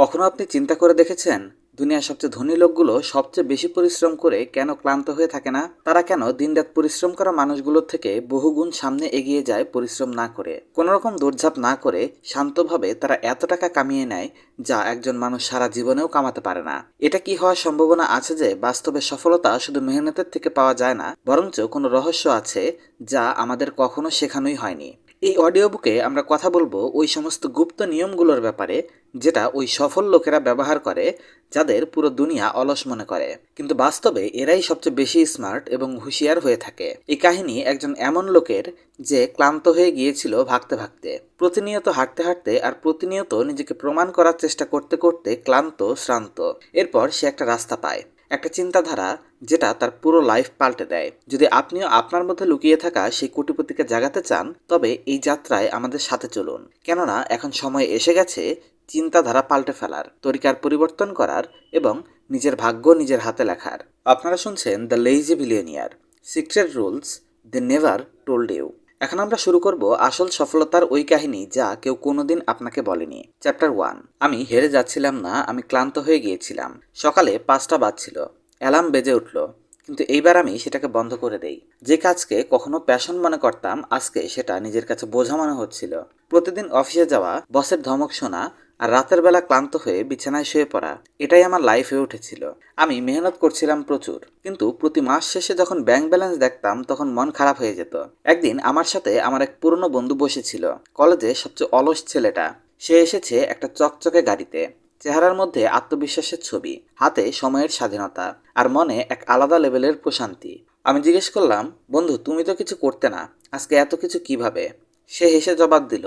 কখনো আপনি চিন্তা করে দেখেছেন? দুনিয়ার সবচেয়ে ধনী লোকগুলো সবচেয়ে বেশি পরিশ্রম করে কেন ক্লান্ত হয়ে থাকে না? তারা কেন দিনরাত পরিশ্রম করা মানুষগুলোর থেকে বহুগুণ সামনে এগিয়ে যায় পরিশ্রম না করে? কোনো রকম দৌড়ঝাঁপ না করে শান্তভাবে তারা এত টাকা কামিয়ে নেয় যা একজন মানুষ সারা জীবনেও কামাতে পারে না। এটা কি হওয়ার সম্ভাবনা আছে যে বাস্তবে সফলতা শুধু মেহনতের থেকে পাওয়া যায় না, বরঞ্চ কোনো রহস্য আছে যা আমাদের কখনো শেখানোই হয়নি? এই অডিও বুকে আমরা কথা বলব ওই সমস্ত গুপ্ত নিয়মগুলোর ব্যাপারে, যেটা ওই সফল লোকেরা ব্যবহার করে, যাদের পুরো দুনিয়া অলস মনে করে। কিন্তু বাস্তবে এরাই সবচেয়ে বেশি স্মার্ট এবং হুঁশিয়ার হয়ে থাকে। এই কাহিনী একজন এমন লোকের যে ক্লান্ত হয়ে গিয়েছিল ভাগতে ভাগতে। প্রতিনিয়ত হাঁটতে হাঁটতে আর প্রতিনিয়ত নিজেকে প্রমাণ করার চেষ্টা করতে করতে ক্লান্ত, শ্রান্ত। এরপর সে একটা রাস্তা পায়। একটা চিন্তাধারা যেটা তার পুরো লাইফ পাল্টে দেয়। যদি আপনিও আপনার মধ্যে লুকিয়ে থাকা সেই কোটিপতিকে জাগাতে চান, তবে এই যাত্রায় আমাদের সাথে চলুন। কেননা এখন সময় এসে গেছে চিন্তাধারা পাল্টে ফেলার, তরিকার পরিবর্তন করার এবং নিজের ভাগ্য নিজের হাতে লেখার। আপনারা শুনছেন the lazy billionaire secret rules they never told you এখন আমরা শুরু করব আসল সফলতার ওই কাহিনী যা কেউ কোনোদিন আপনাকে বলেনি। চ্যাপ্টার ওয়ান আমি হেরে যাচ্ছিলাম না, আমি ক্লান্ত হয়ে গিয়েছিলাম। সকালে পাঁচটা বাজছিল, অ্যালার্ম বেজে উঠল, কিন্তু এইবার আমি সেটাকে বন্ধ করে দেই। যে কাজকে কখনো প্যাশন মনে করতাম, আজকে সেটা নিজের কাছে বোঝা মনে হচ্ছিল। প্রতিদিন অফিসে যাওয়া, বসের ধমক শোনা আর রাতের বেলা ক্লান্ত হয়ে বিছানায় শুয়ে পড়া, এটাই আমার লাইফ হয়ে উঠেছিল। আমি মেহনত করছিলাম প্রচুর, কিন্তু প্রতি মাস শেষে যখন ব্যাংক ব্যালেন্স দেখতাম, তখন মন খারাপ হয়ে যেত। একদিন আমার সাথে আমার এক পুরনো বন্ধু বসেছিল কলেজে সবচেয়ে অলস ছেলেটা। সে এসেছে একটা চকচকে গাড়িতে, চেহারার মধ্যে আত্মবিশ্বাসের ছবি, হাতে সময়ের স্বাধীনতা, আর মনে এক আলাদা লেভেলের প্রশান্তি। আমি জিজ্ঞেস করলাম, বন্ধু, তুমি তো কিছু করতে না, আজকে এত কিছু কীভাবে? সে হেসে জবাব দিল,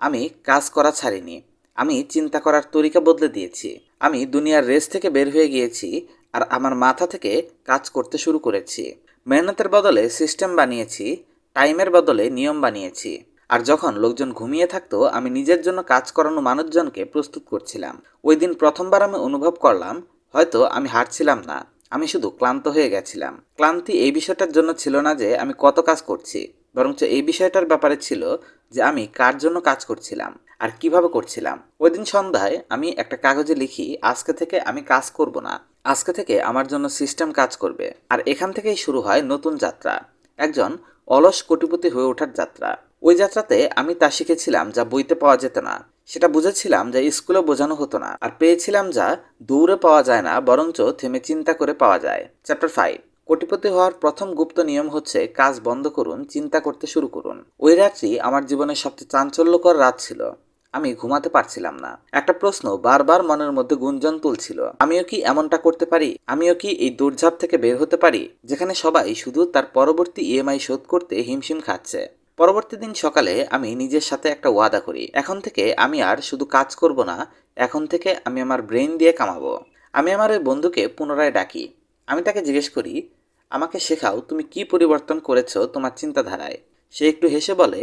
আমি কাজ করা ছাড়িনি। আমি চিন্তা করার তরিকা বদলে দিয়েছি। আমি দুনিয়ার রেস থেকে বের হয়ে গিয়েছি আর আমার মাথা থেকে কাজ করতে শুরু করেছি। মেহনতের বদলে সিস্টেম বানিয়েছি, টাইমের বদলে নিয়ম বানিয়েছি। আর যখন লোকজন ঘুমিয়ে থাকতো, আমি নিজের জন্য কাজ করানো মানুষজনকে প্রস্তুত করছিলাম। ওই দিন প্রথমবার আমি অনুভব করলাম, হয়তো আমি হারছিলাম না। আমি শুধু ক্লান্ত হয়ে গেছিলাম। ক্লান্তি এই বিষয়টার জন্য ছিল না যে আমি কত কাজ করছি। বরঞ্চ এই বিষয়টার ব্যাপারে ছিল যে আমি কার জন্য কাজ করছিলাম আর কীভাবে করছিলাম। ওই দিন সন্ধ্যায় আমি একটা কাগজে লিখি, আজকে থেকে আমি কাজ করব না। আজকে থেকে আমার জন্য সিস্টেম কাজ করবে। আর এখান থেকেই শুরু হয় নতুন যাত্রা। একজন অলস কোটিপতি হয়ে ওঠার যাত্রা। ওই যাত্রাতে আমি তা শিখেছিলাম যা বইতে পাওয়া যেত না। সেটা বুঝেছিলাম যা স্কুলে বোঝানো হতো না। আর পেয়েছিলাম যা দৌড়ে পাওয়া যায় না, বরঞ্চ থেমে চিন্তা করে পাওয়া যায়। চ্যাপ্টার ফাইভ কোটিপতি হওয়ার প্রথম গুপ্ত নিয়ম হচ্ছে, কাজ বন্ধ করুন, চিন্তা করতে শুরু করুন। ওই রাত্রি আমার জীবনের সবচেয়ে চাঞ্চল্যকর রাত ছিল। আমি ঘুমাতে পারছিলাম না। একটা প্রশ্ন বারবার মনের মধ্যে গুঞ্জন তুলছিল। আমিও কি এমনটা করতে পারি? আমিও কি এই দৌড়ঝাঁপ থেকে বের হতে পারি? যেখানে সবাই শুধু তার পরবর্তী ইএমআই শোধ করতে হিমশিম খাচ্ছে। পরবর্তী দিন সকালে আমি নিজের সাথে একটা ওয়াদা করি। এখন থেকে আমি আর শুধু কাজ করব না, এখন থেকে আমি আমার ব্রেন দিয়ে কামাবো। আমি আমার ওই বন্ধুকে পুনরায় ডাকি। আমি তাকে জিজ্ঞেস করি আমাকে শেখাও তুমি কি পরিবর্তন করেছ তোমার চিন্তাধারায়। সে একটু হেসে বলে,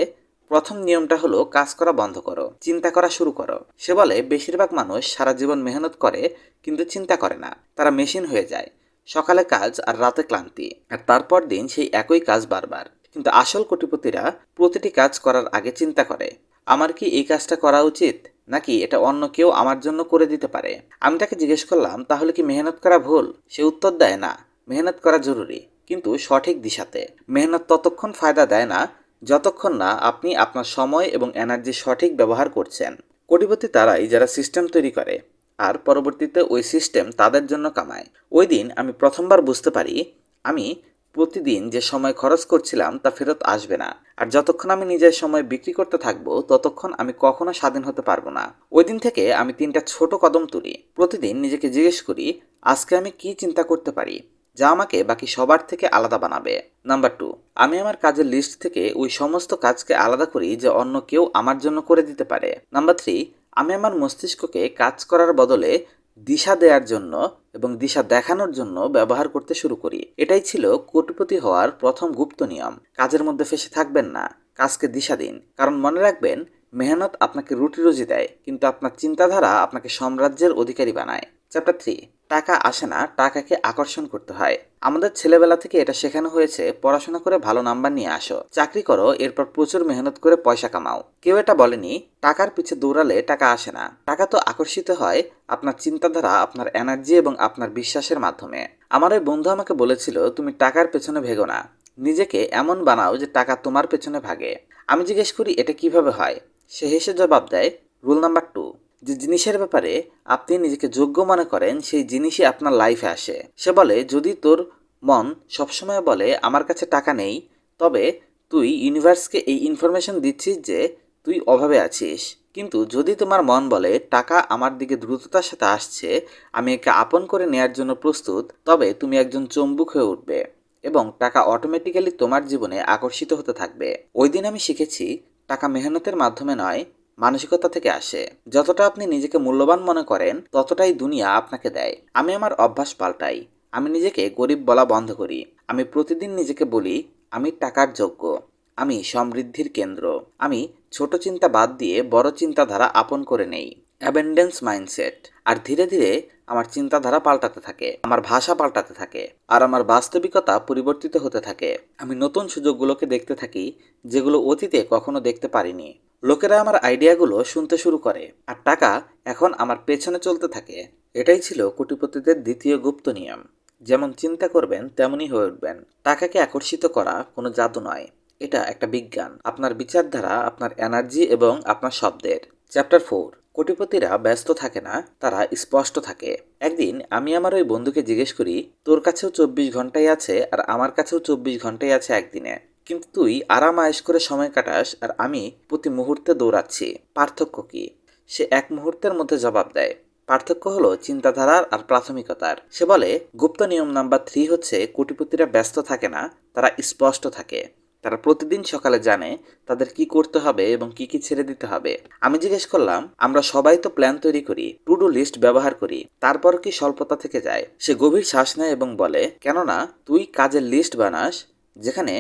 প্রথম নিয়মটা হলো কাজ করা বন্ধ করো, চিন্তা করা শুরু করো। সে বলে, বেশিরভাগ মানুষ সারা জীবন মেহনত করে কিন্তু চিন্তা করে না, তারা মেশিন হয়ে যায়। সকালে কাজ আর রাতে ক্লান্তি, আর তারপর দিন সেই একই কাজ বারবার। কিন্তু আসল কোটিপতিরা প্রতিটি কাজ করার আগে চিন্তা করে, আমার কি এই কাজটা করা উচিত, নাকি এটা অন্য কেউ আমার জন্য করে দিতে পারে? আমি তাকে জিজ্ঞেস করলাম, তাহলে কি মেহনত করা ভুল? সে উত্তর দেয়, না। মেহনত করা জরুরি, কিন্তু সঠিক দিশাতে। মেহনত ততক্ষণ ফায়দা দেয় না, যতক্ষণ না আপনি আপনার সময় এবং এনার্জি সঠিক ব্যবহার করছেন। কোটিপতি তারাই যারা সিস্টেম তৈরি করে, আর পরবর্তীতে ওই সিস্টেম তাদের জন্য কামায়। ওই দিন আমি প্রথমবার বুঝতে পারি, আমি প্রতিদিন যে সময় খরচ করছিলাম তা ফেরত আসবে না, আর যতক্ষণ আমি নিজের সময় বিক্রি করতে থাকব, ততক্ষণ আমি কখনো স্বাধীন হতে পারব না। ওই দিন থেকে আমি তিনটা ছোট কদম তুলি। প্রতিদিন নিজেকে জিজ্ঞেস করি, আজকে আমি কি চিন্তা করতে পারি? যা আমাকে বাকি সবার থেকে আলাদা বানাবে। নাম্বার টু আমি আমার কাজের লিস্ট থেকে ওই সমস্ত কাজকে আলাদা করি যে অন্য কেউ আমার জন্য করে দিতে পারে। নাম্বার থ্রি আমি আমার মস্তিষ্ককে কাজ করার বদলে দিশা দেওয়ার জন্য এবং দিশা দেখানোর জন্য ব্যবহার করতে শুরু করি। এটাই ছিল কোটিপতি হওয়ার প্রথম গুপ্ত নিয়ম। কাজের মধ্যে ফেসে থাকবেন না। কাজকে দিশা দিন। কারণ মনে রাখবেন, মেহনত আপনাকে রুটি রুজি দেয়, কিন্তু আপনার চিন্তাধারা আপনাকে সাম্রাজ্যের অধিকারী বানায়। চ্যাপ্টার থ্রি টাকা আসে না, টাকাকে আকর্ষণ করতে হয়। আমাদের ছেলেবেলা থেকে এটা শেখানো হয়েছে, পড়াশোনা করে ভালো নাম্বার নিয়ে আসো। চাকরি করো, এরপর প্রচুর মেহনত করে পয়সা কামাও। কেউ এটা বলেনি, টাকার পিছে দৌড়ালে টাকা আসে না। টাকা তো আকর্ষিত হয় আপনার চিন্তাধারা, আপনার এনার্জি এবং আপনার বিশ্বাসের মাধ্যমে। আমার ওই বন্ধু আমাকে বলেছিল, তুমি টাকার পেছনে ভেগো না। নিজেকে এমন বানাও যে টাকা তোমার পেছনে ভাগে। আমি জিজ্ঞেস করি, এটা কীভাবে হয়? সে হেসে জবাব দেয় রুল নাম্বার টু যে জিনিসের ব্যাপারে আপনি নিজেকে যোগ্য মনে করেন, সেই জিনিসই আপনার লাইফে আসে। সে বলে, যদি তোর মন সবসময় বলে, আমার কাছে টাকা নেই তবে তুই ইউনিভার্সকে এই ইনফরমেশন দিচ্ছিস যে তুই অভাবে আছিস। কিন্তু যদি তোমার মন বলে, টাকা আমার দিকে দ্রুততার সাথে আসছে, আমি একে আপন করে নেয়ার জন্য প্রস্তুত তবে তুমি একজন চম্বুক হয়ে উঠবে এবং টাকা অটোমেটিক্যালি তোমার জীবনে আকর্ষিত হতে থাকবে। ওই দিন আমি শিখেছি, টাকা মেহনতের মাধ্যমে নয় মানসিকতা থেকে আসে। যতটা আপনি নিজেকে মূল্যবান মনে করেন, ততটাই দুনিয়া আপনাকে দেয়। আমি আমার অভ্যাস পাল্টাই। আমি নিজেকে গরিব বলা বন্ধ করি। আমি প্রতিদিন নিজেকে বলি, আমি টাকার যোগ্য। আমি সমৃদ্ধির কেন্দ্র। আমি ছোট চিন্তা বাদ দিয়ে বড় চিন্তাধারা আপন করে নেই। অ্যাবেন্ডেন্স মাইন্ডসেট আর ধীরে ধীরে আমার চিন্তাধারা পাল্টাতে থাকে, আমার ভাষা পাল্টাতে থাকে, আর আমার বাস্তবিকতা পরিবর্তিত হতে থাকে। আমি নতুন সুযোগগুলোকে দেখতে থাকি, যেগুলো অতীতে কখনো দেখতে পারিনি। লোকেরা আমার আইডিয়াগুলো শুনতে শুরু করে, আর টাকা এখন আমার পেছনে চলতে থাকে। এটাই ছিল কোটিপতিদের দ্বিতীয় গুপ্ত নিয়ম। যেমন চিন্তা করবেন, তেমনই হয়ে উঠবেন। টাকাকে আকর্ষিত করা কোনো জাদু নয়। এটা একটা বিজ্ঞান। আপনার বিচারধারা, আপনার এনার্জি এবং আপনার শব্দের। চ্যাপ্টার ফোর কোটিপতিরা ব্যস্ত থাকে না, তারা স্পষ্ট থাকে। একদিন আমি আমার ওই বন্ধুকে জিজ্ঞেস করি, তোর কাছেও চব্বিশ ঘন্টাই আছে আর আমার কাছেও চব্বিশ ঘন্টাই আছে একদিনে। কিন্তু তুই আরাম আয়েস করে সময় কাটাস আর আমি প্রতি মুহূর্তে দৌড়াচ্ছি। পার্থক্য কি? সে এক মুহূর্তের মধ্যে জবাব দেয়, পার্থক্য হলো চিন্তাধারার আর প্রাথমিকতার। সে বলে, গুপ্ত নিয়ম নাম্বার থ্রি হচ্ছে, কোটিপতিরা ব্যস্ত থাকে না, তারা স্পষ্ট থাকে। তারা প্রতিদিন সকালে জানে তাদের কি করতে হবে এবং কি কি ছেড়ে দিতে হবে। আমি জিজ্ঞেস করলাম, আমরা সবাই তো প্ল্যান তৈরি করি টু ডু লিস্ট ব্যবহার করি, তারপর কি স্বল্পতা থেকে যায়? সে গভীর শ্বাস নেয় এবং বলে, কেননা, তুই কাজের লিস্ট বানাস, যেখানে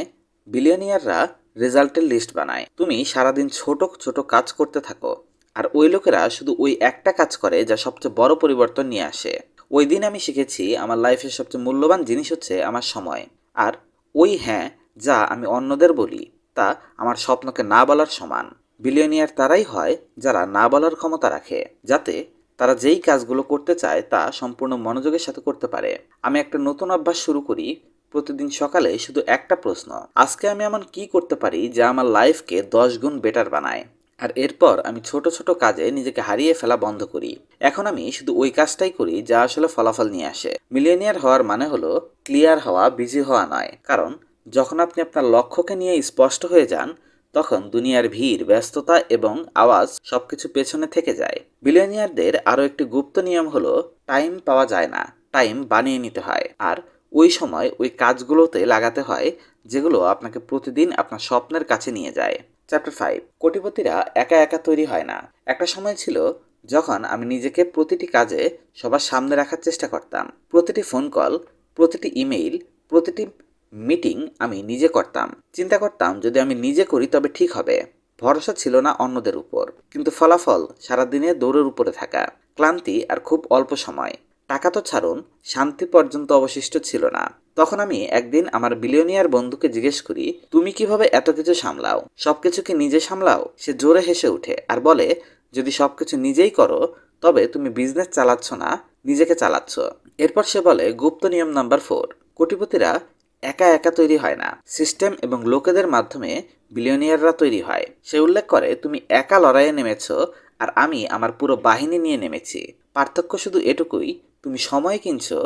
বিলিয়নিয়াররা রেজাল্টের লিস্ট বানায়। তুমি সারাদিন ছোট ছোট কাজ করতে থাকো, আর ওই লোকেরা শুধু ওই একটা কাজ করে যা সবচেয়ে বড় পরিবর্তন নিয়ে আসে। ওই দিন আমি শিখেছি, আমার লাইফের সবচেয়ে মূল্যবান জিনিস হচ্ছে আমার সময়। আর ওই হ্যাঁ যা আমি অন্যদের বলি, তা আমার স্বপ্নকে না বলার সমান। বিলিয়নিয়ার তারাই হয় যারা না বলার ক্ষমতা রাখে, যাতে তারা যেই কাজগুলো করতে চায় তা সম্পূর্ণ মনোযোগের সাথে করতে পারে। আমি একটা নতুন অভ্যাস শুরু করি, প্রতিদিন সকালে শুধু একটা প্রশ্ন, আজকে আমি এমন কি করতে পারি যা আমার লাইফকে দশ গুণ বেটার বানায়? আর এরপর আমি ছোট ছোট কাজে নিজেকে হারিয়ে ফেলা বন্ধ করি। এখন আমি শুধু ওই কাজটাই করি যা আসলে ফলাফল নিয়ে আসে। মিলিয়নিয়ার হওয়ার মানে হলো, ক্লিয়ার হওয়া, বিজি হওয়া নয়, কারণ যখন আপনি আপনার লক্ষ্যকে নিয়ে স্পষ্ট হয়ে যান, তখন দুনিয়ার ভিড়, ব্যস্ততা এবং আওয়াজ সবকিছু পেছনে থেকে যায়। বিলিয়নিয়ারদের আরও একটি গুপ্ত নিয়ম হলো, টাইম পাওয়া যায় না, টাইম বানিয়ে নিতে হয়। আর ওই সময় ওই কাজগুলোতে লাগাতে হয়, যেগুলো আপনাকে প্রতিদিন আপনার স্বপ্নের কাছে নিয়ে যায়। চ্যাপ্টার ফাইভ, কোটিপতিরা একা একা তৈরি হয় না। একটা সময় ছিল যখন আমি নিজেকে প্রতিটি কাজে সবার সামনে রাখার চেষ্টা করতাম। প্রতিটি ফোন কল, প্রতিটি ইমেইল, প্রতিটি মিটিং আমি নিজে করতাম। চিন্তা করতাম, যদি আমি নিজে করি তবে ঠিক হবে। ভরসা ছিল না অন্যদের উপর। কিন্তু ফলাফল সারাদিনে দৌড়ের উপরে থাকা। ক্লান্তি আর খুব অল্প সময়। টাকা তো ছাড়ুন, শান্তি পর্যন্ত অবশিষ্ট ছিল না। তখন আমি একদিন আমার বিলিয়নিয়ার বন্ধুকে জিজ্ঞেস করি, তুমি কীভাবে এত কিছু সামলাও? সবকিছু কি নিজে সামলাও? সে জোরে হেসে উঠে আর বলে, যদি সবকিছু নিজেই করো, তবে তুমি বিজনেস চালাচ্ছ না, নিজেকে চালাচ্ছ। এরপর সে বলে, গুপ্ত নিয়ম নাম্বার ফোর কোটিপতিরা একা একা তৈরি হয় না। সিস্টেম এবং লোকেদের মাধ্যমে বিলিয়নিয়াররা তৈরি হয়। সে উল্লেখ করে, তুমি একা লড়াইয়ে নেমেছ আর আমি আমার পুরো বাহিনী নিয়ে নেমেছি। পার্থক্য শুধু এটুকুই, তুমি সময় কিনছো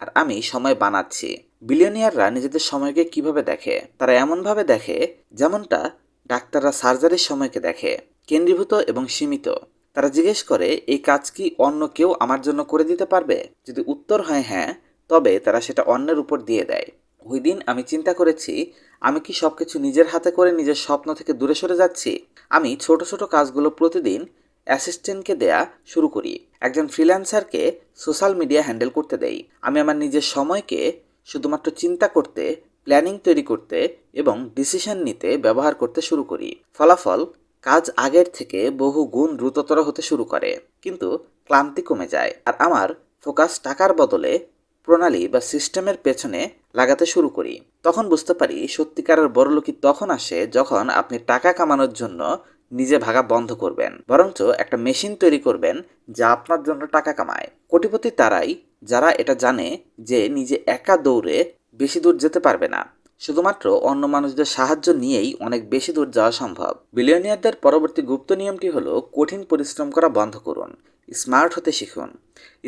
আর আমি সময় বানাচ্ছি। বিলিয়নিয়াররা নিজেদের সময়কে কীভাবে দেখে? তারা এমনভাবে দেখে, যেমনটা ডাক্তাররা সার্জারির সময়কে দেখে, কেন্দ্রীভূত এবং সীমিত। তারা জিজ্ঞেস করে, এই কাজ কি অন্য কেউ আমার জন্য করে দিতে পারবে? যদি উত্তর হয় হ্যাঁ। তবে তারা সেটা অন্যের উপর দিয়ে দেয়। ওই দিন আমি চিন্তা করেছি, আমি কি সব কিছু নিজের হাতে করে নিজের স্বপ্ন থেকে দূরে সরে যাচ্ছি? আমি ছোট ছোট কাজগুলো প্রতিদিন অ্যাসিস্ট্যান্টকে দেয়া শুরু করি, একজন ফ্রিল্যান্সারকে সোশ্যাল মিডিয়া হ্যান্ডেল করতে দেই। আমি আমার নিজের সময়কে শুধুমাত্র চিন্তা করতে প্ল্যানিং তৈরি করতে এবং ডিসিশন নিতে ব্যবহার করতে শুরু করি। ফলাফল কাজ আগের থেকে বহু গুণ দ্রুততর হতে শুরু করে, কিন্তু ক্লান্তি কমে যায়। আর আমার ফোকাস টাকার বদলে প্রণালী বা সিস্টেমের পেছনে লাগাতে শুরু করি। তখন বুঝতে পারি সত্যিকারের বড়লোকি তখন আসে যখন আপনি টাকা কামানোর জন্য নিজে ভাগা বন্ধ করবেন। বরঞ্চ একটা মেশিন তৈরি করবেন যা আপনার জন্য টাকা কামায়। কোটিপতি তারাই যারা এটা জানে যে নিজে একা দৌড়ে বেশি দূর যেতে পারবে না। শুধুমাত্র অন্য মানুষদের সাহায্য নিয়েই অনেক বেশি দূর যাওয়া সম্ভব। বিলিয়নিয়ারদের পরবর্তী গুপ্ত নিয়মটি হলো কঠিন পরিশ্রম করা বন্ধ করুন। স্মার্ট হতে শিখুন।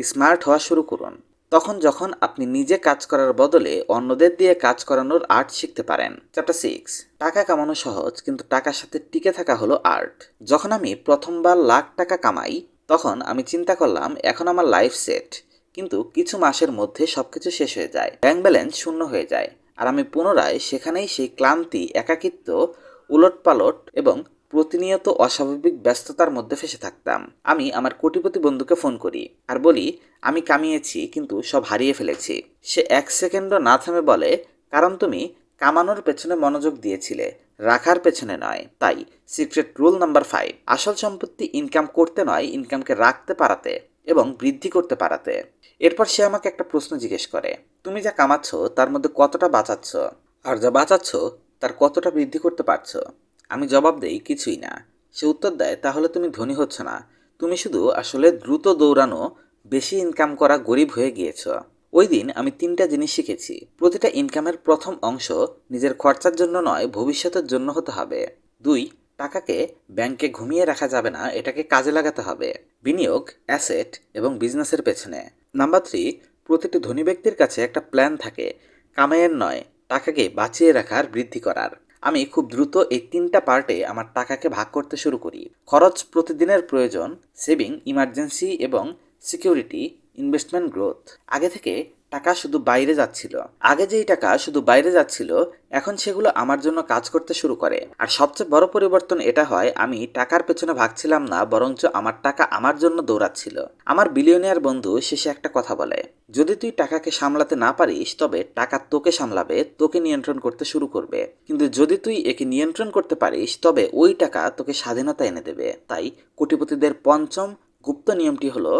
স্মার্ট হওয়া শুরু করুন। তখন যখন আপনি নিজে কাজ করার বদলে অন্যদের দিয়ে কাজ করানোর আর্ট শিখতে পারেন। চ্যাপ্টার সিক্স টাকা কামানো সহজ, কিন্তু টাকার সাথে টিকে থাকা হলো আর্ট। যখন আমি প্রথমবার লাখ টাকা কামাই, তখন আমি চিন্তা করলাম, এখন আমার লাইফ সেট কিন্তু কিছু মাসের মধ্যে সবকিছু শেষ হয়ে যায়। ব্যাংক ব্যালেন্স শূন্য হয়ে যায়। আর আমি পুনরায় সেখানেই সেই ক্লান্তি, একাকিত্ব, উলটপালট এবং প্রতিনিয়ত অস্বাভাবিক ব্যস্ততার মধ্যে ফেসে থাকতাম। আমি আমার কোটিপতি বন্ধুকে ফোন করি আর বলি, আমি কামিয়েছি, কিন্তু সব হারিয়ে ফেলেছি। সে এক সেকেন্ডও না থামে বলে, কারণ তুমি কামানোর পেছনে মনোযোগ দিয়েছিলে, রাখার পেছনে নয়। তাই সিক্রেট রুল নাম্বার ফাইভ, আসল সম্পত্তি ইনকাম করতে নয়, ইনকামকে রাখতে পারাতে এবং বৃদ্ধি করতে পারাতে। এরপর সে আমাকে একটা প্রশ্ন জিজ্ঞেস করে, তুমি যা কামাচ্ছ, তার মধ্যে কতটা বাঁচাচ্ছ? আর যা বাঁচাচ্ছ, তার কতটা বৃদ্ধি করতে পারছ? আমি জবাব দেই কিছুই না। সে উত্তর দেয়, তাহলে তুমি ধনী হচ্ছ না। তুমি শুধু আসলে দ্রুত দৌড়ানো, বেশি ইনকাম করা গরিব হয়ে গিয়েছ। ওই দিন আমি তিনটা জিনিস শিখেছি। প্রতিটা ইনকামের প্রথম অংশ নিজের খরচার জন্য নয়, ভবিষ্যতের জন্য হতে হবে। দুই, টাকাকে ব্যাংকে ঘুমিয়ে রাখা যাবে না, এটাকে কাজে লাগাতে হবে। বিনিয়োগ, অ্যাসেট এবং বিজনেসের পেছনে। নাম্বার থ্রি, প্রতিটি ধনী ব্যক্তির কাছে একটা প্ল্যান থাকে। কামাইয়ের নয়, টাকাকে বাঁচিয়ে রাখার বৃদ্ধি করার। আমি খুব দ্রুত এই তিনটা পার্টে আমার টাকাকে ভাগ করতে শুরু করি। খরচ প্রতিদিনের প্রয়োজন, সেভিং, ইমার্জেন্সি এবং সিকিউরিটি, ইনভেস্টমেন্ট গ্রোথ। আগে থেকে টাকা শুধু বাইরে যাচ্ছিল। আগে যেই টাকা শুধু বাইরে যাচ্ছিল, এখন সেগুলো আমার জন্য কাজ করতে শুরু করে। আর সবচেয়ে বড় পরিবর্তন এটা হয়, আমি টাকার পেছনে ভাগছিলাম না, বরঞ্চ আমার টাকা আমার জন্য দৌড়াচ্ছিল। আমার বিলিয়নিয়ার বন্ধু শেষে একটা কথা বলে, যদি তুই টাকাকে সামলাতে না পারিস, তবে টাকা তোকে সামলাবে, তোকে নিয়ন্ত্রণ করতে শুরু করবে। কিন্তু যদি তুই একে নিয়ন্ত্রণ করতে পারিস, তবে ওই টাকা তোকে স্বাধীনতা এনে দেবে। তাই কোটিপতিদের পঞ্চম গুপ্ত নিয়মটি হলো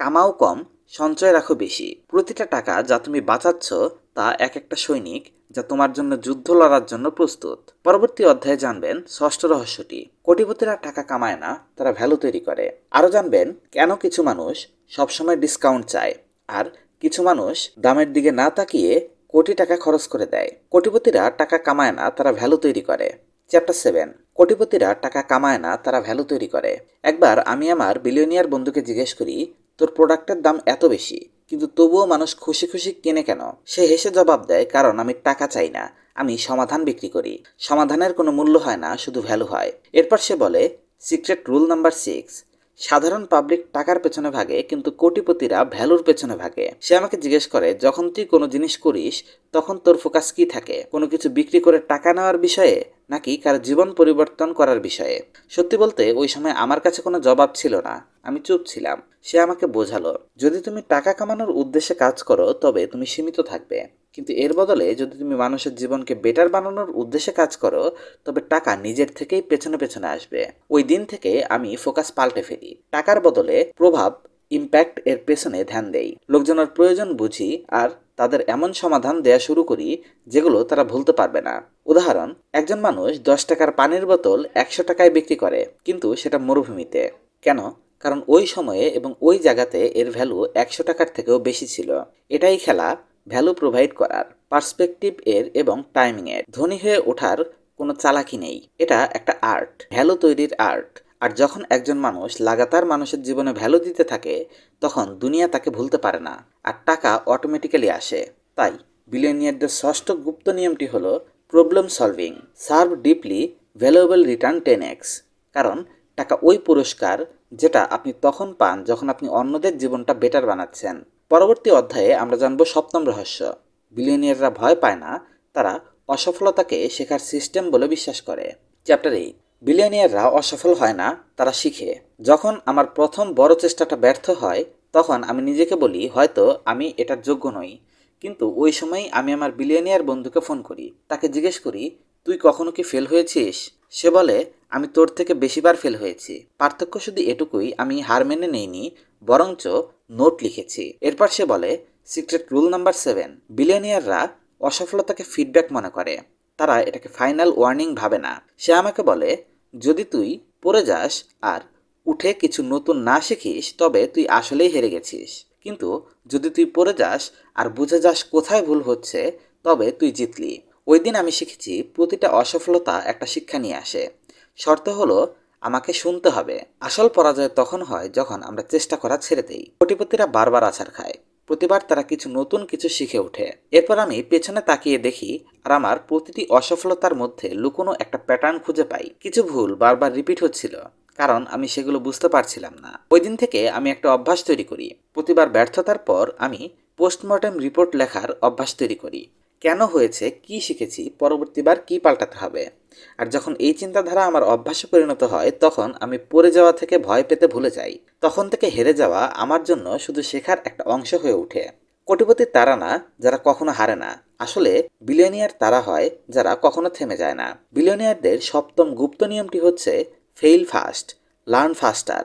কামাও কম, সঞ্চয় রাখো বেশি। প্রতিটা টাকা যা তুমি বাঁচাচ্ছ তা এক একটা সৈনিক যা তোমার জন্য যুদ্ধ লড়ার জন্য প্রস্তুত। পরবর্তী অধ্যায়ে জানবেন ষষ্ঠ রহস্যটি। কোটিপতিরা টাকা কামায় না, তারা ভ্যালু তৈরি করে। আরও জানবেন কেন কিছু মানুষ সবসময় ডিসকাউন্ট চায় আর কিছু মানুষ দামের দিকে না তাকিয়ে কোটি টাকা খরচ করে দেয়। কোটিপতিরা টাকা কামায় না, তারা ভ্যালু তৈরি করে। Chapter seven. কোটিপতিরা টাকা কামায় না, তারা ভ্যালু তৈরি করে। একবার আমি আমার বিলিয়নিয়ার বন্ধুকে জিজ্ঞেস করি তোর প্রোডাক্টের দাম এত বেশি, কিন্তু তবুও মানুষ খুশি খুশি কেনে কেন? সে হেসে জবাব দেয়, কারণ আমি টাকা চাই না, আমি সমাধান বিক্রি করি। সমাধানের কোনো মূল্য হয় না, শুধু ভ্যালু হয়। এরপর সে বলে সিক্রেট রুল নাম্বার সিক্স সাধারণ পাবলিক টাকার পেছনে ভাগে, কিন্তু কোটিপতিরা ভ্যালুর পেছনে ভাগে। সে আমাকে জিজ্ঞেস করে, যখন তুই কোনো জিনিস করিস, তখন তোর ফোকাস কি থাকে? কোনো কিছু বিক্রি করে টাকা নেওয়ার বিষয়ে, নাকি কার জীবন পরিবর্তন করার বিষয়ে? সত্যি বলতে, ওই সময় আমার কাছে কোনো জবাব ছিল না। আমি চুপ ছিলাম। সে আমাকে বোঝালো, যদি তুমি টাকা কামানোর উদ্দেশ্যে কাজ করো, তবে তুমি সীমিত থাকবে। কিন্তু এর বদলে যদি তুমি মানুষের জীবনকে বেটার বানানোর উদ্দেশ্যে কাজ করো, তবে টাকা নিজের থেকেই পেছনে পেছনে আসবে। ওই দিন থেকে আমি ফোকাস পাল্টে ফেলি। টাকার বদলে প্রভাব ইম্প্যাক্ট এর পেছনে ধ্যান দেই। লোকজনের প্রয়োজন বুঝি আর তাদের এমন সমাধান দেয়া শুরু করি যেগুলো তারা ভুলতে পারবে না। উদাহরণ, একজন মানুষ দশ টাকার পানির বোতল একশো টাকায় বিক্রি করে, কিন্তু সেটা মরুভূমিতে। কেন? কারণ ওই সময়ে এবং ওই জায়গাতে এর ভ্যালু একশো টাকার থেকেও বেশি ছিল। এটাই খেলা ভ্যালু প্রোভাইড করার, পার্সপেক্টিভ এর এবং টাইমিং এর। ধনী হয়ে ওঠার কোনো চালাকি নেই। এটা একটা আর্ট, ভ্যালু তৈরির আর্ট। আর যখন একজন মানুষ লাগাতার মানুষের জীবনে ভ্যালু দিতে থাকে, তখন দুনিয়া তাকে ভুলতে পারে না। আর টাকা অটোমেটিক্যালি আসে। তাই বিলিয়নিয়ারদের ষষ্ঠ গুপ্ত নিয়মটি হলো problem solving serve deeply valuable return ten X কারণ টাকা ওই পুরস্কার যেটা আপনি তখন পান যখন আপনি অন্যদের জীবনটা বেটার বানাচ্ছেন। পরবর্তী অধ্যায়ে আমরা জানব সপ্তম রহস্য। বিলিয়নিয়াররা ভয় পায় না, তারা অসফলতাকে শেখার সিস্টেম বলে বিশ্বাস করে। চ্যাপ্টার এইট বিলিয়নিয়াররা অসফল হয় না, তারা শিখে। যখন আমার প্রথম বড় চেষ্টাটা ব্যর্থ হয়, তখন আমি নিজেকে বলি, হয়তো আমি এটার যোগ্য নই। কিন্তু ওই সময়ই আমি আমার বিলিয়নিয়ার বন্ধুকে ফোন করি। তাকে জিজ্ঞেস করি, তুই কখনো কি ফেল হয়েছিস? সে বলে, আমি তোর থেকে বেশিবার ফেল হয়েছি। পার্থক্য শুধু এটুকুই, আমি হার মেনে নেইনি। বরঞ্চ নোট লিখেছি। এরপর সে বলে, সিক্রেট রুল নাম্বার সেভেন, বিলিয়নিয়াররা অসফলতাকে ফিডব্যাক মনে করে। তারা এটাকে ফাইনাল ওয়ার্নিং ভাবে না। সে আমাকে বলে, যদি তুই পড়ে যাস আর উঠে কিছু নতুন না শিখিস, তবে তুই আসলেই হেরে গেছিস। কিন্তু যদি তুই পড়ে যাস আর বুঝে যাস কোথায় ভুল হচ্ছে, তবে তুই জিতলি। ওই দিন আমি শিখেছি, প্রতিটা অসফলতা একটা শিক্ষা নিয়ে আসে। শর্ত হলো আমাকে শুনতে হবে। আসল পরাজয় তখন হয় যখন আমরা চেষ্টা করা ছেড়ে দেই। কোটিপতিরা বারবার আছাড় খায়। প্রতিবার তারা কিছু নতুন কিছু শিখে ওঠে। এরপর আমি পেছনে তাকিয়ে দেখি, আর আমার প্রতিটি অসফলতার মধ্যে লুকোনো একটা প্যাটার্ন খুঁজে পাই। কিছু ভুল বারবার রিপিট হচ্ছিল, কারণ আমি সেগুলো বুঝতে পারছিলাম না। ওই দিন থেকে আমি একটা অভ্যাস তৈরি করি। প্রতিবার ব্যর্থতার পর আমি পোস্টমর্টেম রিপোর্ট লেখার অভ্যাস তৈরি করি। কেন হয়েছে, কি শিখেছি, পরবর্তীবার কি পাল্টাতে হবে? আর যখন এই চিন্তাধারা আমার অভ্যাসে পরিণত হয়, তখন আমি পড়ে যাওয়া থেকে ভয় পেতে ভুলে যাই। তখন থেকে হেরে যাওয়া আমার জন্য শুধু শেখার একটা অংশ হয়ে ওঠে। কোটিপতি তারা না, যারা কখনো হারে না। আসলে বিলিয়নিয়ার তারা হয়, যারা কখনো থেমে যায় না। বিলিয়নিয়ারদের সপ্তম গুপ্ত নিয়মটি হচ্ছে fail fast learn faster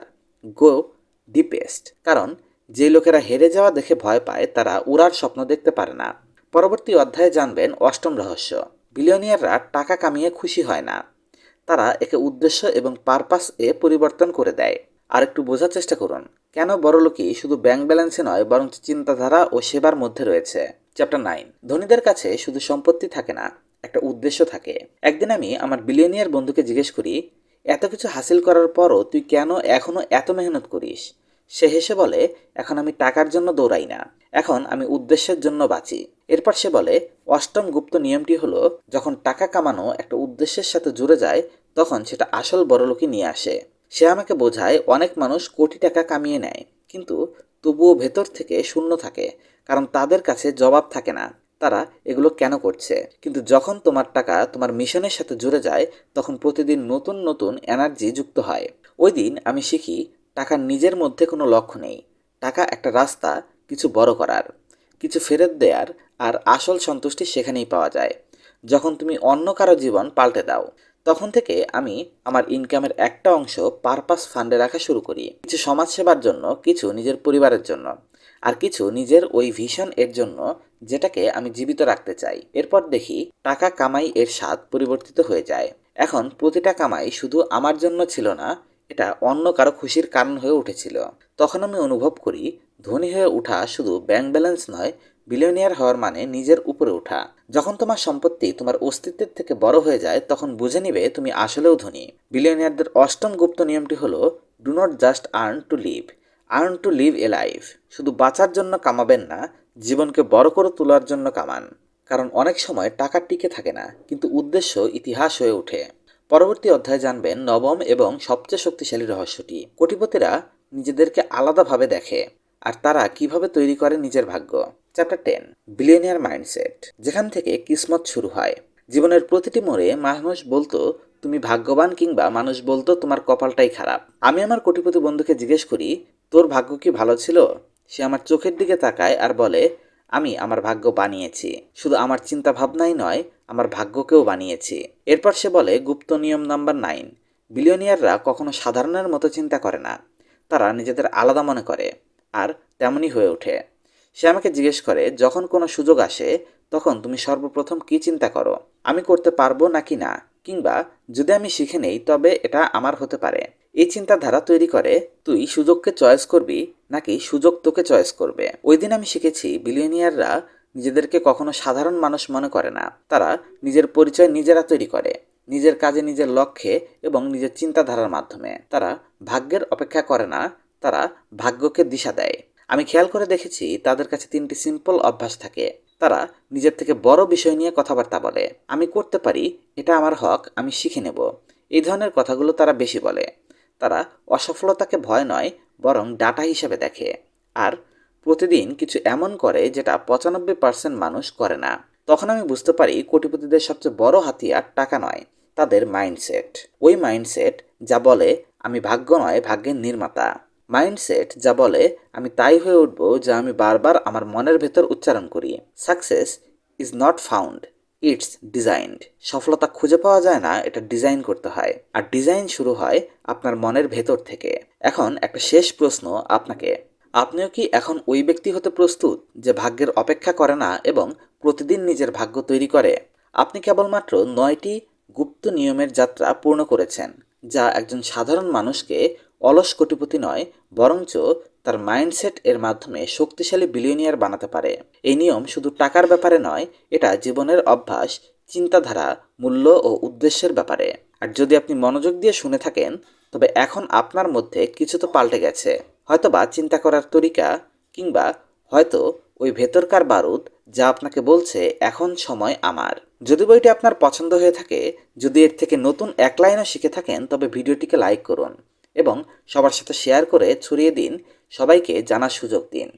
go deepest কারণ, যে লোকেরা হেরে যাওয়া দেখে ভয় পায়, তারা উড়ার স্বপ্ন দেখতে পারে না। পরবর্তী অধ্যায়ে জানবেন অষ্টম রহস্য। বিলিয়নিয়াররা টাকা কামিয়ে খুশি হয় না। তারা একে উদ্দেশ্য এবং পারপাস এ পরিবর্তন করে দেয়। আর একটু বোঝার চেষ্টা করুন, কেন বড়লোকই শুধু ব্যাংক ব্যালেন্সে নয় বরং চিন্তাধারা ও সেবার মধ্যে রয়েছে? Chapter nine. ধনীদের কাছে শুধু সম্পত্তি থাকে না, একটা উদ্দেশ্য থাকে। একদিন আমি আমার বিলিয়নিয়ার বন্ধুকে জিজ্ঞেস করি, এত কিছু হাসিল করার পরও তুই কেন এখনও এত মেহনত করিস? সে হেসে বলে, এখন আমি টাকার জন্য দৌড়াই না। এখন আমি উদ্দেশ্যের জন্য বাঁচি। এরপর সে বলে, অষ্টম গুপ্ত নিয়মটি হলো, যখন টাকা কামানো একটা উদ্দেশ্যের সাথে জুড়ে যায়, তখন সেটা আসল বড়লোকই নিয়ে আসে। সে আমাকে বোঝায়, অনেক মানুষ কোটি টাকা কামিয়ে নেয়, কিন্তু তবুও ভেতর থেকে শূন্য থাকে, কারণ তাদের কাছে জবাব থাকে না, তারা এগুলো কেন করছে? কিন্তু যখন তোমার টাকা তোমার মিশনের সাথে জুড়ে যায়, তখন প্রতিদিন নতুন নতুন এনার্জি যুক্ত হয়। ওই দিন আমি শিখি টাকার নিজের মধ্যে কোনো লক্ষ্য নেই। টাকা একটা রাস্তা, কিছু বড় করার, কিছু ফেরত দেওয়ার আর আসল সন্তুষ্টি সেখানেই পাওয়া যায়। যখন তুমি অন্য কারও জীবন পাল্টে দাও, তখন থেকে আমি আমার ইনকামের একটা অংশ পারপাস ফান্ডে রাখা শুরু করি। কিছু সমাজসেবার জন্য, কিছু নিজের পরিবারের জন্য আর কিছু নিজের ওই ভিশন এর জন্য যেটাকে আমি জীবিত রাখতে চাই। এরপর দেখি টাকা কামাই এর স্বাদ পরিবর্তিত হয়ে যায়। এখন প্রতিটা কামাই শুধু আমার জন্য ছিল না এটা অন্য কারও খুশির কারণ হয়ে উঠেছিল। তখন আমি অনুভব করি, ধনী হয়ে ওঠা শুধু ব্যাংক ব্যালেন্স নয় বিলিয়নিয়ার হওয়ার মানে নিজের উপরে ওঠা। যখন তোমার সম্পত্তি তোমার অস্তিত্বের থেকে বড় হয়ে যায়, তখন বুঝে নিবে তুমি আসলেও ধনী। বিলিয়নিয়ারদের অষ্টম গুপ্ত নিয়মটি হলো do not just earn to live earn to live a life শুধু বাঁচার জন্য কামাবেন না, জীবনকে বড় করে তোলার জন্য কামান। কারণ অনেক সময় টাকা টিকে থাকে না, কিন্তু উদ্দেশ্য ইতিহাস হয়ে ওঠে। পরবর্তী অধ্যায়ে জানবেন নবম এবং সবচেয়ে শক্তিশালী রহস্যটি। কোটিপতিরা নিজেদেরকে আলাদাভাবে দেখে আর তারা কীভাবে তৈরি করে নিজের ভাগ্য। চ্যাপ্টার টেন বিলিয়নিয়ার মাইন্ডসেট যেখান থেকে কিসমত শুরু হয়। জীবনের প্রতিটি মোড়ে মানুষ বলতো, তুমি ভাগ্যবান কিংবা মানুষ বলতো তোমার কপালটাই খারাপ। আমি আমার কোটিপতি বন্ধুকে জিজ্ঞেস করি, তোর ভাগ্য কি ভালো ছিল? সে আমার চোখের দিকে তাকায় আর বলে আমি আমার ভাগ্য বানিয়েছি। শুধু আমার চিন্তা ভাবনাই নয়, আমার ভাগ্যকেও বানিয়েছি। এরপর সে বলে, গুপ্ত নিয়ম নাম্বার নাইন। বিলিয়নিয়াররা কখনো সাধারণের মতো চিন্তা করে না। তারা নিজেদের আলাদা মনে করে, আর তেমনই হয়ে ওঠে। সে আমাকে জিজ্ঞেস করে, যখন কোনো সুযোগ আসে, তখন তুমি সর্বপ্রথম কি চিন্তা করো? আমি করতে পারব নাকি না? কিংবা যদি আমি শিখে নেই, তবে এটা আমার হতে পারে। এই চিন্তাধারা তৈরি করে, তুই সুযোগকে চয়েস করবি নাকি সুযোগ তোকে চয়েস করবে? ওই দিন আমি শিখেছি বিলিয়নিয়াররা নিজেদেরকে কখনো সাধারণ মানুষ মনে করে না। তারা নিজের পরিচয় নিজেরা তৈরি করে, নিজের কাজে নিজের লক্ষ্যে এবং নিজের চিন্তাধারার মাধ্যমে। তারা ভাগ্যের অপেক্ষা করে না, তারা ভাগ্যকে দিশা দেয়। আমি খেয়াল করে দেখেছি, তাদের কাছে তিনটি সিম্পল অভ্যাস থাকে। তারা নিজের থেকে বড় বিষয় নিয়ে কথাবার্তা বলে, আমি করতে পারি, এটা আমার হক, আমি শিখে নেব। এই ধরনের কথাগুলো তারা বেশি বলে। তারা অসফলতাকে ভয় নয়, বরং ডাটা হিসেবে দেখে। আর প্রতিদিন কিছু এমন করে যেটা পঁচানব্বই পার্সেন্ট মানুষ করে না। তখন আমি বুঝতে পারি কোটিপতিদের সবচেয়ে বড় হাতিয়ার টাকা নয়, তাদের মাইন্ডসেট। ওই মাইন্ডসেট যা বলে, আমি ভাগ্য নয়, ভাগ্যের নির্মাতা। মাইন্ডসেট যা বলে, আমি তাই হয়ে উঠব যা আমি বারবার আমার মনের ভেতর উচ্চারণ করি। Success is not found. It's designed সফলতা খুঁজে পাওয়া যায় না, এটা ডিজাইন করতে হয়। আর ডিজাইন শুরু হয় আপনার মনের ভেতর থেকে। এখন একটা শেষ প্রশ্ন আপনাকে। আপনিও কি এখন ওই ব্যক্তি হতে প্রস্তুত যে ভাগ্যের অপেক্ষা করে না এবং প্রতিদিন নিজের ভাগ্য তৈরি করে? আপনি কেবলমাত্র নয়টি গুপ্ত নিয়মের যাত্রা পূর্ণ করেছেন, যা একজন সাধারণ মানুষকে অলস কোটিপতি নয়, বরঞ্চ তার মাইন্ডসেট এর মাধ্যমে শক্তিশালী বিলিয়নিয়ার বানাতে পারে। এই নিয়ম শুধু টাকার ব্যাপারে নয়, এটা জীবনের অভ্যাস, চিন্তাধারা, মূল্য ও উদ্দেশ্যের ব্যাপারে। আর যদি আপনি মনোযোগ দিয়ে শুনে থাকেন, তবে এখন আপনার মধ্যে কিছু তো পাল্টে গেছে। হয়তোবা চিন্তা করার তরিকা, কিংবা হয়তো ওই ভেতরকার বারুদ যা আপনাকে বলছে, এখন সময় আমার। যদি বইটি আপনার পছন্দ হয়ে থাকে, যদি এর থেকে নতুন এক লাইনও শিখে থাকেন, তবে ভিডিওটিকে লাইক করুন। এবং সবার সাথে শেয়ার করে ছড়িয়ে দিন সবাইকে জানার সুযোগ দিন।